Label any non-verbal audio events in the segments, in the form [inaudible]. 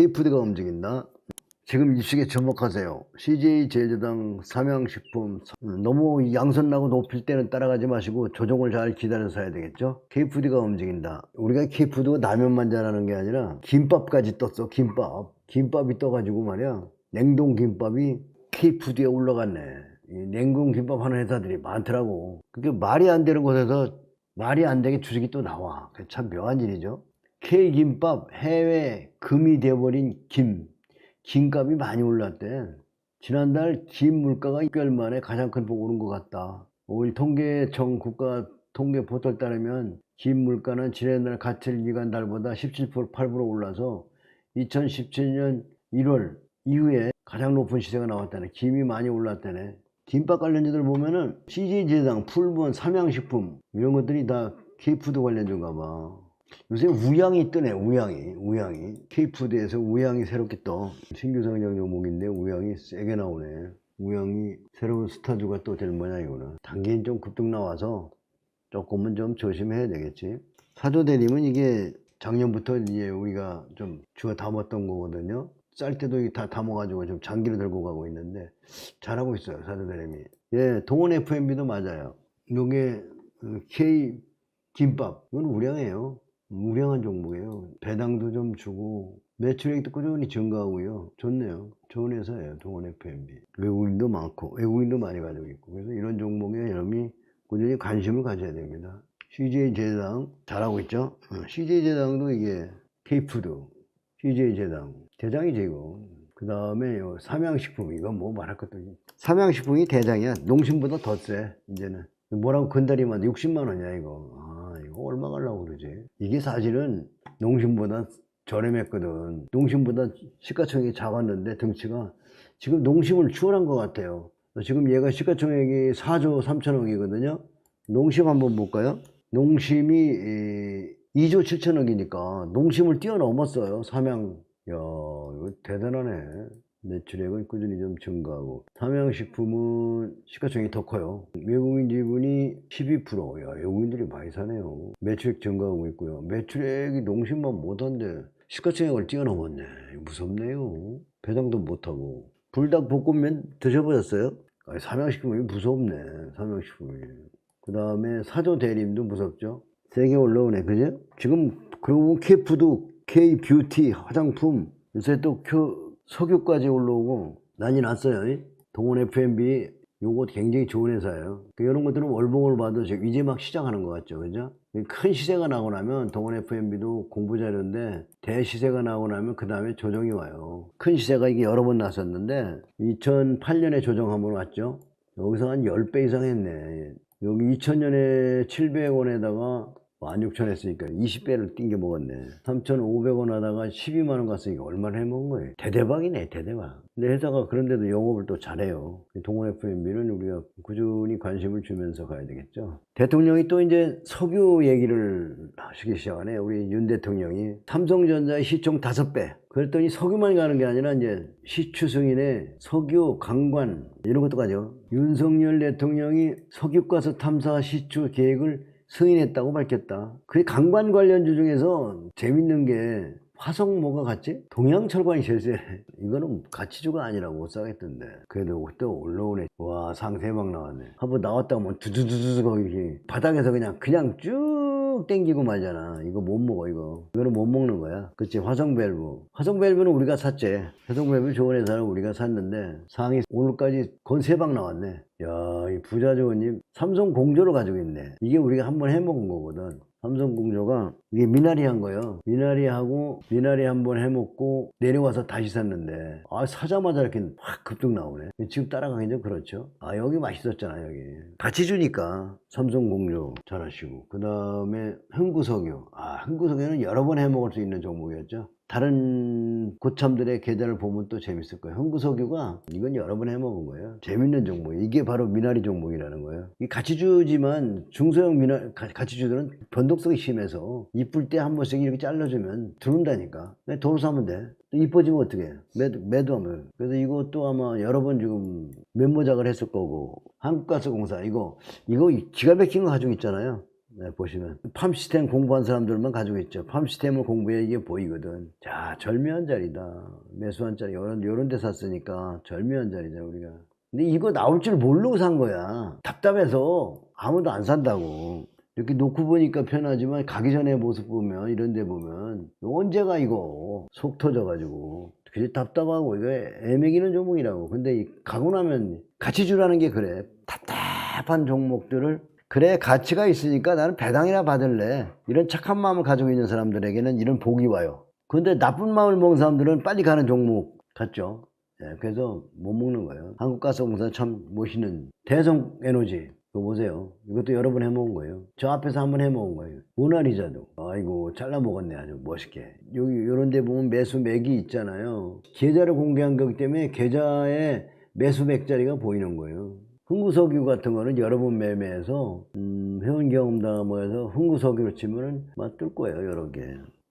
K푸드가 움직인다. 지금 이식에 주목하세요. CJ 제주당 삼양식품 너무 양손나고 높일 때는 따라가지 마시고 조정을 잘 기다려서 사야 되겠죠. K푸드가 움직인다. 우리가 K푸드가 라면만 잘하는 게 아니라 김밥까지 떴어. 김밥. 김밥이 떠가지고 말이야. 냉동 김밥이 K푸드에 올라갔네. 이 냉동 김밥 하는 회사들이 많더라고. 그게 말이 안 되는 곳에서 말이 안 되게 주식이 또 나와. 참 묘한 일이죠. K김밥 해외 금이 되어버린 김. 김값이 많이 올랐대. 지난달 김 물가가 6개월 만에 가장 큰 폭 오른 것 같다. 5일 통계청 국가 통계 포털 따르면 김 물가는 지난달 같은 기간 달보다 17% 8% 올라서 2017년 1월 이후에 가장 높은 시세가 나왔다네. 김이 많이 올랐다네. 김밥 관련주들 보면은 CJ제당, 풀본, 삼양식품 이런 것들이 다 K푸드 관련주인가 봐. 요새 우양이 뜨네, 우양이. 우양이. K푸드에서 우양이 새롭게 떠. 신규 상장 종목인데 우양이 세게 나오네. 우양이 새로운 스타주가 또 될 모양 이거는. 단기엔 좀 급등 나와서 조금은 좀 조심해야 되겠지. 사조대림은 이게 작년부터 이제 우리가 좀 주워 담았던 거거든요. 쌀 때도 이다 담아가지고 좀 장기로 들고 가고 있는데 잘하고 있어요, 사조대림이. 예, 동원 FMB도 맞아요. 요게 어, K 김밥, 이건 우량이에요. 우량한 종목이에요. 배당도 좀 주고 매출액도 꾸준히 증가하고요. 좋네요. 좋은 회사예요. 동원 FMB. 외국인도 많고 외국인도 많이 가지고 있고 그래서 이런 종목에 여러분이 꾸준히 관심을 가져야 됩니다. CJ 제당 잘하고 있죠. 어, CJ 제당도 이게 K푸드, CJ 제당 대장이지 이거. 그 다음에 요 삼양식품 이거 뭐 말할 것도. 삼양식품이 대장이야. 농심보다 더 세. 이제는 뭐라고 건다리만 60만 원이야 이거. 아 이거 얼마 가려고 그러지? 이게 사실은 농심보다 저렴했거든. 농심보다 시가총액이 작았는데 등치가 지금 농심을 추월한 것 같아요. 지금 얘가 시가총액이 4조 3천억이거든요. 농심 한번 볼까요? 농심이 2조 7천억이니까 농심을 뛰어넘었어요. 삼양. 야, 이거 대단하네. 매출액은 꾸준히 좀 증가하고 삼양식품은 시가총액이 더 커요. 외국인 지분이 12%. 야, 외국인들이 많이 사네요. 매출액 증가하고 있고요. 매출액이 농심만 못한데 시가총액을 뛰어넘었네. 무섭네요. 배당도 못하고. 불닭볶음면 드셔보셨어요? 아, 삼양식품이 무섭네. 삼양식품이. 그 다음에 사조 대림도 무섭죠. 세게 올라오네. 그죠? 지금 그러고 K푸드, K뷰티, 화장품 요새 또 큐, 석유까지 올라오고 난리 났어요. 동원 FMB 요거 굉장히 좋은 회사예요. 그 이런 것들은 월봉을 봐도 이제 막 시작하는 것 같죠. 그죠? 큰 시세가 나고 나면 동원 FMB도 공부 자료인데 대시세가 나고 나면 그 다음에 조정이 와요. 큰 시세가 이게 여러 번 났었는데 2008년에 조정 한번 왔죠. 여기서 한 10배 이상 했네. 여기 2000년에 700원에다가 16,000원 했으니까 20배를 띵겨 먹었네. 3,500원 하다가 12만원 갔으니까 얼마나 해먹은 거예요? 대대박이네, 대대박. 근데 회사가 그런데도 영업을 또 잘해요. 동원 FMB는 우리가 꾸준히 관심을 주면서 가야 되겠죠. 대통령이 또 이제 석유 얘기를 하시기 시작하네. 우리 윤 대통령이 삼성전자의 시총 5배. 그랬더니 석유만 가는 게 아니라 이제 시추승인의 석유 강관 이런 것도 가죠. 윤석열 대통령이 석유가스 탐사 시추 계획을 승인했다고 밝혔다. 그 강관 관련주 중에서 재밌는 게 화성 뭐가 같지? 동양철관이 제일 세. [laughs] 이거는 가치주가 아니라고 못 사겠던데. 그래도 또 올라오네. 와, 상세방 나왔네. 한번 나왔다 면 두두두두 거기 바닥에서 그냥, 그냥 쭉 땡기고 말잖아. 이거 못 먹어, 이거. 이거는 못 먹는 거야. 그치, 화성밸브. 화성밸브는 우리가 샀지. 화성밸브 좋은 회사는 우리가 샀는데 상위 오늘까지 건 세 방 나왔네. 야, 이 부자 조원님 삼성 공조를 가지고 있네. 이게 우리가 한번 해먹은 거거든. 삼성 공조가 이게 미나리 한 거예요. 미나리 하고 미나리 한 번 해먹고 내려와서 다시 샀는데 아 사자마자 이렇게 확 급등 나오네. 지금 따라가긴 좀 그렇죠. 아 여기 맛있었잖아 여기. 같이 주니까 삼성 공조 잘하시고 그 다음에 흥구석유. 아 흥구석유는 여러 번 해먹을 수 있는 종목이었죠. 다른 고참들의 계좌를 보면 또 재밌을 거예요. 흥구석유가 이건 여러 번 해먹은 거예요. 재밌는 종목. 이게 바로 미나리 종목이라는 거예요. 이 가치주지만 중소형 미나 가치주들은 변동성이 심해서 이쁠 때 한 번씩 이렇게 잘라주면 들어온다니까. 그냥 도로 사면 돼. 또 이뻐지면 어떻게 해? 매도, 매도하면. 그래서 이것도 아마 여러 번 지금 면모작을 했을 거고 한국가스공사 이거 이거 기가 막힌 거 가지고 있잖아요. 네, 보시면 팜 시스템 공부한 사람들만 가지고 있죠. 팜 시스템을 공부해 이게 보이거든. 자, 절묘한 자리다. 매수한 자리 요런 요런 데 샀으니까 절묘한 자리죠, 우리가. 근데 이거 나올 줄 모르고 산 거야. 답답해서 아무도 안 산다고. 이렇게 놓고 보니까 편하지만 가기 전에 모습 보면 이런 데 보면 언제가 이거 속 터져 가지고 그게 답답하고 이거 애매기는 종목이라고 근데 이 가고 나면 같이 주라는 게 그래 답답한 종목들을 그래 가치가 있으니까 나는 배당이나 받을래 이런 착한 마음을 가지고 있는 사람들에게는 이런 복이 와요 근데 나쁜 마음을 먹은 사람들은 빨리 가는 종목 같죠 예, 그래서 못 먹는 거예요 한국가스공사 참 멋있는 대성에너지 이거 보세요. 이것도 여러 번 해먹은 거예요. 저 앞에서 한 번 해먹은 거예요. 모나리자도. 아이고, 잘라 먹었네. 아주 멋있게. 여기, 요런 데 보면 매수 맥이 있잖아요. 계좌를 공개한 거기 때문에 계좌에 매수 맥자리가 보이는 거예요. 흥구석유 같은 거는 여러 번 매매해서, 음, 회원 경험담 모여서 흥구석유로 치면은 막 뜰 거예요. 여러 개.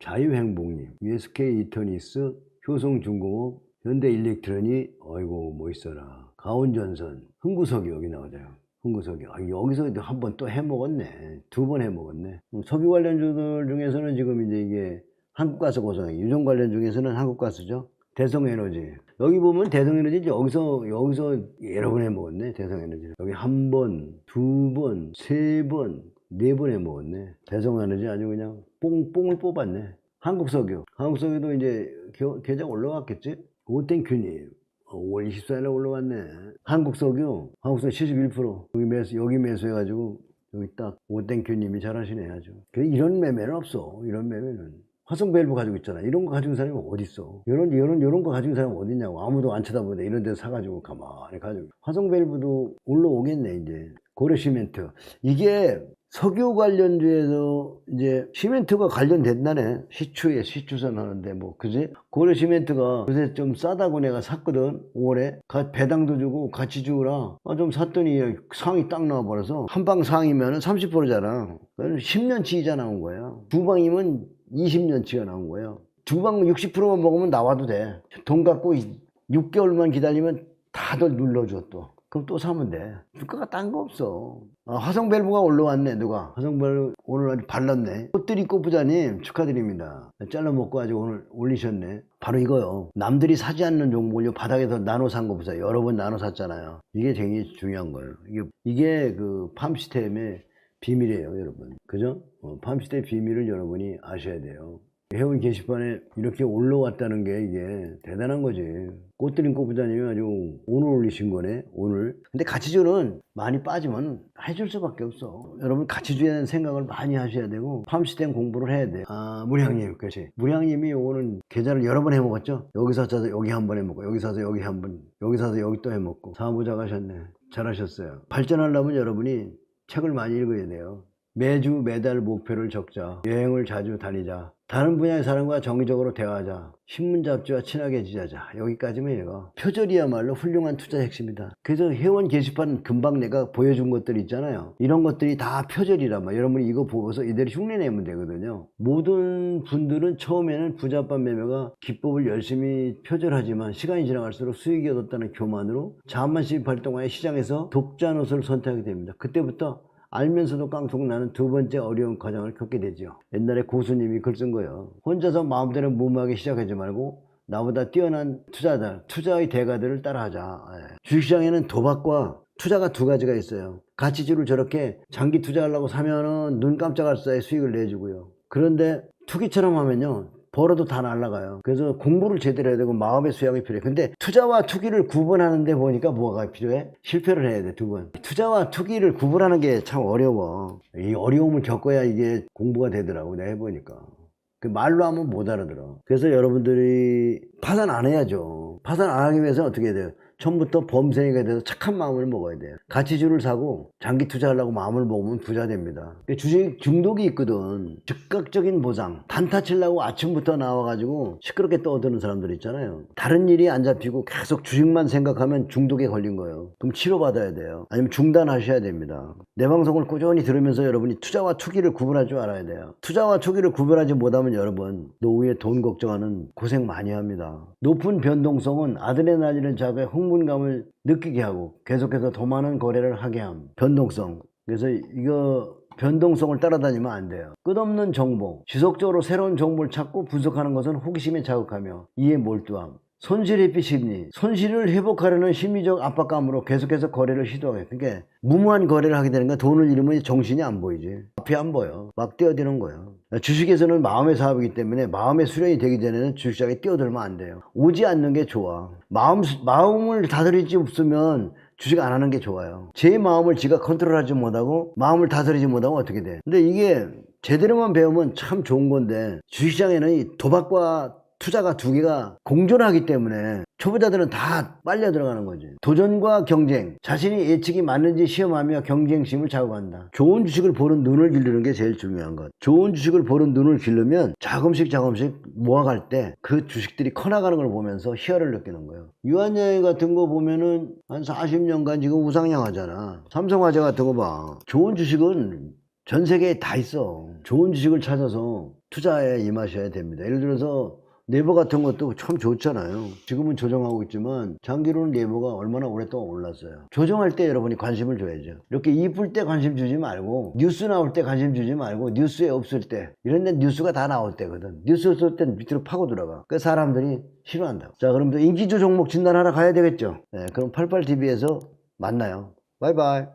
자유행복님, USK 이터니스, 효성중공업, 현대일렉트로닉, 아이고, 멋있어라. 가온전선, 흥구석유 여기 나오잖아요. 흥구석유. 아, 여기서 한 번 또 해먹었네. 두 번 해먹었네. 음, 석유 관련주들 중에서는 지금 이제 이게 한국가스 고성, 유전 관련 중에서는 한국가스죠. 대성에너지. 여기 보면 대성에너지 여기서, 여기서 여러 번 해먹었네. 대성에너지. 여기 한 번, 두 번, 세 번, 네 번 해먹었네. 대성에너지 아주 그냥 뽕, 뽕을 뽑았네. 한국석유. 한국석유도 이제 겨- 계좌 올라갔겠지? 오땡큐님. 5월 24일에 올라왔네. 한국석유, 한국석유 71%. 여기 매수, 여기 매수해가지고, 여기 딱, 오땡큐님이 잘하시네, 아주. 그 이런 매매는 없어. 이런 매매는. 화성 밸브 가지고 있잖아. 이런 거 가지고 있는 사람이 어딨어. 이런, 이런, 이런 거 가지고 있는 사람이 어딨냐고. 아무도 안 쳐다보는데 이런 데서 사가지고 가만히 가지고. 화성 밸브도 올라오겠네, 이제. 고려 시멘트. 이게 석유 관련주에서 이제 시멘트가 관련된다네. 시추에 시추선 하는데 뭐 그지? 고려 시멘트가 요새 좀 싸다고 내가 샀거든. 5월에 가- 배당도 주고 같이 주라. 아, 좀 샀더니 상이 딱 나와버려서 한 방 상이면 30%잖아. 10년치이자 나온 거야. 두 방이면 20년치가 나온 거야. 두방 60%만 먹으면 나와도 돼. 돈 갖고 6개월만 기다리면 다들 눌러줘 또. 그럼 또 사면 돼. 주가가 딴 거 없어. 아, 화성밸브가 올라왔네, 누가. 화성밸브 오늘 아주 발랐네. 꽃들이 꽃부자님 축하드립니다. 잘라 먹고 아주 오늘 올리셨네. 바로 이거요. 남들이 사지 않는 종목을 바닥에서 나눠 산 거 보세요. 여러 번 나눠 샀잖아요. 이게 되게 중요한 거예요. 이게, 이게 그 팜시스템의 비밀이에요, 여러분. 그죠? 어, 팜시스템의 비밀을 여러분이 아셔야 돼요. 회원 게시판에 이렇게 올라왔다는 게 이게 대단한 거지. 꽃들인 꽃부자님이 아주 오늘 올리신 거네, 오늘. 근데 가치주는 많이 빠지면 해줄 수밖에 없어. 여러분 가치주에 대한 생각을 많이 하셔야 되고, 팜시스템 공부를 해야 돼. 아, 무량님, 그렇지. 무량님이 오늘 계좌를 여러 번 해먹었죠? 여기서 사서 여기 한 번 해먹고, 여기 사서 여기 한 번, 여기 사서 여기 또 해먹고. 사무자 가셨네. 잘하셨어요. 발전하려면 여러분이 책을 많이 읽어야 돼요. 매주 매달 목표를 적자. 여행을 자주 다니자. 다른 분야의 사람과 정기적으로 대화하자. 신문 잡지와 친하게 지내자. 여기까지면 얘가 표절이야말로 훌륭한 투자 핵심이다. 그래서 회원 게시판 금방 내가 보여준 것들 있잖아요. 이런 것들이 다 표절이란 말이야. 여러분이 이거 보고서 이대로 흉내 내면 되거든요. 모든 분들은 처음에는 부자밥 매매가 기법을 열심히 표절하지만 시간이 지나갈수록 수익이 얻었다는 교만으로 자만식 발동하여 시장에서 독자 노선을 선택하게 됩니다. 그때부터 알면서도 깡통 나는 두 번째 어려운 과정을 겪게 되죠. 옛날에 고수님이 글 쓴 거예요. 혼자서 마음대로 무모하게 시작하지 말고 나보다 뛰어난 투자자, 투자의 대가들을 따라하자. 예. 주식시장에는 도박과 투자가 두 가지가 있어요. 가치주를 저렇게 장기 투자하려고 사면은 눈 깜짝할 사이 수익을 내주고요. 그런데 투기처럼 하면요. 벌어도 다 날라가요. 그래서 공부를 제대로 해야 되고 마음의 수양이 필요해. 근데 투자와 투기를 구분하는데 보니까 뭐가 필요해? 실패를 해야 돼, 두 번. 투자와 투기를 구분하는 게 참 어려워. 이 어려움을 겪어야 이게 공부가 되더라고, 내가 해보니까. 그 말로 하면 못 알아들어. 그래서 여러분들이 파산 안 해야죠. 파산 안 하기 위해서 어떻게 해야 돼요? 처음부터 범생이가 돼서 착한 마음을 먹어야 돼요. 가치주를 사고 장기 투자하려고 마음을 먹으면 부자 됩니다. 주식 중독이 있거든. 즉각적인 보상. 단타 치려고 아침부터 나와가지고 시끄럽게 떠드는 사람들 있잖아요. 다른 일이 안 잡히고 계속 주식만 생각하면 중독에 걸린 거예요. 그럼 치료받아야 돼요. 아니면 중단하셔야 됩니다. 내 방송을 꾸준히 들으면서 여러분이 투자와 투기를 구분할 줄 알아야 돼요. 투자와 투기를 구분하지 못하면 여러분 노후에 돈 걱정하는 고생 많이 합니다. 높은 변동성은 아드레날린을 자극해 흥 분감을 느끼게 하고 계속해서 더 많은 거래를 하게 함. 변동성. 그래서 이거 변동성을 따라다니면 안 돼요. 끝없는 정보, 지속적으로 새로운 정보를 찾고 분석하는 것은 호기심에 자극하며 이에 몰두함. 손실 회피 심리, 손실을 회복하려는 심리적 압박감으로 계속해서 거래를 시도하게. 그러니까 무모한 거래를 하게 되는 건 돈을 잃으면 정신이 안 보이지. 앞이 안 보여. 막 뛰어드는 거예요. 주식에서는 마음의 사업이기 때문에 마음의 수련이 되기 전에는 주식시장에 뛰어들면 안 돼요. 오지 않는 게 좋아. 마음, 마음을 다스리지 없으면 주식 안 하는 게 좋아요. 제 마음을 지가 컨트롤하지 못하고 마음을 다스리지 못하면 어떻게 돼? 근데 이게 제대로만 배우면 참 좋은 건데 주식시장에는 이 도박과 투자가 두 개가 공존하기 때문에 초보자들은 다 빨려 들어가는 거지. 도전과 경쟁, 자신이 예측이 맞는지 시험하며 경쟁심을 자극한다. 좋은 주식을 보는 눈을 기르는 게 제일 중요한 것. 좋은 주식을 보는 눈을 기르면 조금씩 조금씩 모아갈 때 그 주식들이 커나가는 걸 보면서 희열을 느끼는 거예요. 유한여행 같은 거 보면은 한 40년간 지금 우상향하잖아. 삼성화재 같은 거 봐. 좋은 주식은 전 세계에 다 있어. 좋은 주식을 찾아서 투자에 임하셔야 됩니다. 예를 들어서 네이버 같은 것도 참 좋잖아요. 지금은 조정하고 있지만 장기로는 네이버가 얼마나 오랫동안 올랐어요. 조정할 때 여러분이 관심을 줘야죠. 이렇게 이쁠 때 관심 주지 말고 뉴스 나올 때 관심 주지 말고 뉴스에 없을 때 이런 데 뉴스가 다 나올 때거든. 뉴스 없을 땐 밑으로 파고 들어가. 그 사람들이 싫어한다고. 자, 그럼 또 인기주 종목 진단하러 가야 되겠죠. 네, 그럼 88TV에서 만나요. 바이바이.